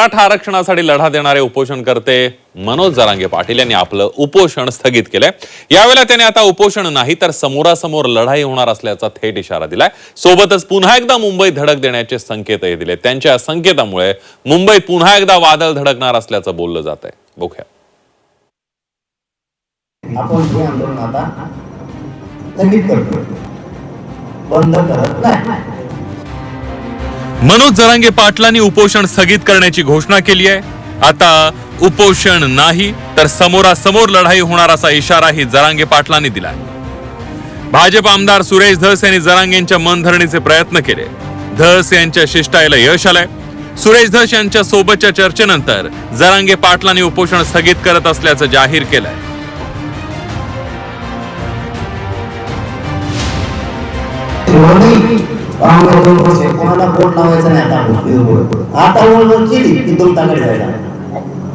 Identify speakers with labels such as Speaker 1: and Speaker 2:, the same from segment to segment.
Speaker 1: मराठा आरक्षणासाठी लढा देणारे उपोषणकर्ते मनोज जरांगे पाटील यांनी आपलं उपोषण स्थगित केलंय. यावेळेला त्यांनी आता उपोषण नाही तर समोरासमोर लढाई होणार असल्याचा थेट इशारा दिलाय. सोबतच पुन्हा एकदा मुंबईत धडक देण्याचे संकेतही दिले त्यांच्या संकेतामुळे मुंबईत पुन्हा एकदा वादळ धडकणार असल्याचं बोललं जात आहे बघूया.
Speaker 2: आपण हे आंदोलन आता स्थगित करतो बंद करत नाही.
Speaker 1: मनोज जरांगे पाटलांनी उपोषण स्थगित करण्याची घोषणा केली आहे. आता उपोषण नाही तर समोरासमोर लढाई होणार असा इशाराही जरांगे पाटलांनी दिला भाजप आमदार सुरेश धस यांनी जरांगेंच्या मनधरणीचे प्रयत्न केले. धस यांच्या शिष्टाईला यश आलंय. सुरेश धस यांच्या सोबतच्या चर्चेनंतर जरांगे पाटलांनी उपोषण स्थगित करत असल्याचं जाहीर केलंय.
Speaker 2: एवढंही आम्हाला दोन वर्ष कोणाला बोट लावायचं नाही आता. आता ओळख केली की दोन ताकडे जायला.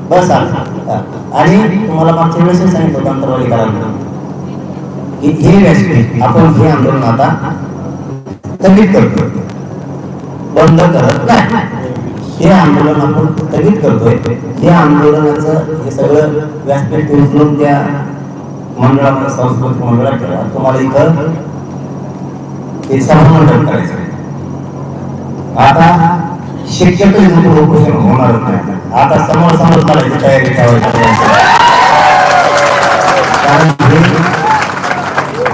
Speaker 2: बस आणि तुम्हाला मागच्या वेळेस सांगितलं होतं अंतरवाली करायला की हे व्यासपीठ आपण हे आंदोलन आता स्थगित करतो बंद करत नाही. हे आंदोलन आपण स्थगित करतोय. हे आंदोलनाचं हे सगळं व्यासपीठ उचलून त्या मंडळामध्ये सांस्कृतिक मंडळात तुम्हाला इथं हे सहमंडळ करायचं आता शिक्षक उपोषण होणार नाही. आता समोर समोर करायची तयारी ठेवायची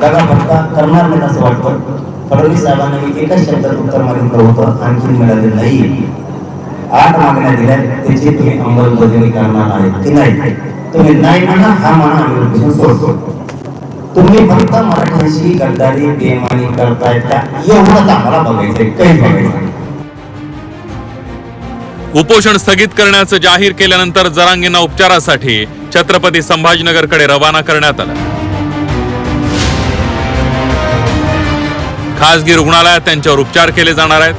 Speaker 2: कारण हे करणार नाही असं वाटतं. फडणवीस साहेबांना मी एकाच शब्दात उत्तर मागितलं होतं आणखी मिळालेलं नाही. आठ मागण्या दिल्या त्याची तुम्ही अंमलबजावणी करणार आहे की नाही? तुम्ही नाही म्हणा हा म्हणा आम्ही सोडतो. तुम्ही फक्त मराठ्यांशी गद्दारी बेमानी करताय का एवढंच आम्हाला बघायचंय काही बघायचं
Speaker 1: उपोषण स्थगित करण्याचं जाहीर केल्यानंतर जरांगेंना उपचारासाठी छत्रपती संभाजीनगरकडे रवाना करण्यात आलं. खासगी रुग्णालयात त्यांच्यावर उपचार केले जाणार आहेत.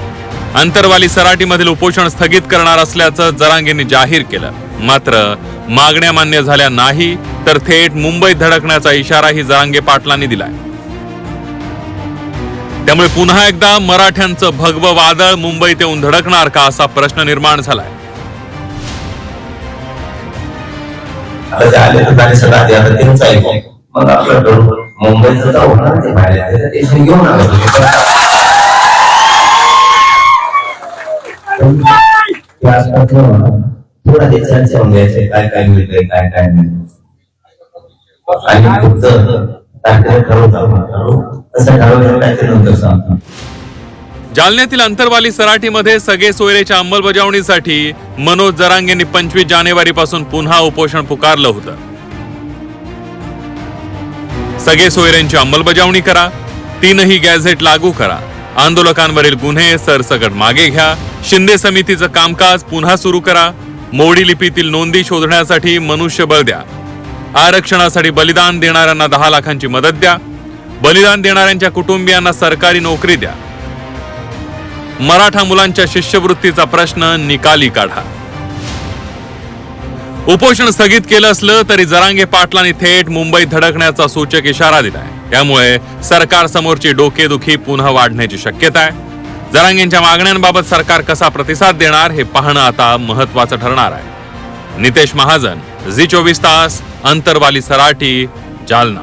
Speaker 1: अंतरवाली सराटीमधील उपोषण स्थगित करणार असल्याचं जरांगींनी जाहीर केलं. मात्र मागण्या मान्य झाल्या नाही तर थेट मुंबईत धडकण्याचा इशाराही जरांगे पाटलांनी दिलाय. त्यामुळे पुन्हा एकदा मराठ्यांचं भगवं वादळ मुंबईत येऊन धडकणार का असा प्रश्न निर्माण झालाय.
Speaker 3: मुंबईचं थोडा ते चर्चा होऊन द्यायचे काय काय मिळतंय काय काय नाही. आणि तारखेला ठरवतो तसं ठरवलं नंतर सांगतो.
Speaker 1: जालन्यातील अंतरवाली सराटीमध्ये सगळे सोयरेच्या अंमलबजावणीसाठी मनोज जरांगेंनी पंचवीस जानेवारी पासून पुन्हा उपोषण पुकारलं होतं. सगळे सोयऱ्यांची अंमलबजावणी करा तीनही गॅझेट लागू करा. आंदोलकांवरील गुन्हे सरसकट मागे घ्या. शिंदे समितीचं कामकाज पुन्हा सुरू करा. मोडी लिपीतील नोंदी शोधण्यासाठी मनुष्यबळ द्या. आरक्षणासाठी बलिदान देणाऱ्यांना दहा लाखांची मदत द्या. बलिदान देणाऱ्यांच्या कुटुंबियांना सरकारी नोकरी द्या. मराठा मुलांच्या शिष्यवृत्तीचा प्रश्न निकाली काढा. उपोषण स्थगित केलं असलं तरी जरांगे पाटलांनी थेट मुंबईत धडकण्याचा सूचक इशारा दिलाय. त्यामुळे सरकार समोरची डोकेदुखी पुन्हा वाढण्याची शक्यता आहे. जरांगेंच्या मागण्यांबाबत सरकार कसा प्रतिसाद देणार हे पाहणं आता महत्वाचं ठरणार आहे. नितेश महाजन झी चोवीस तास अंतरवाली सराटी जालना.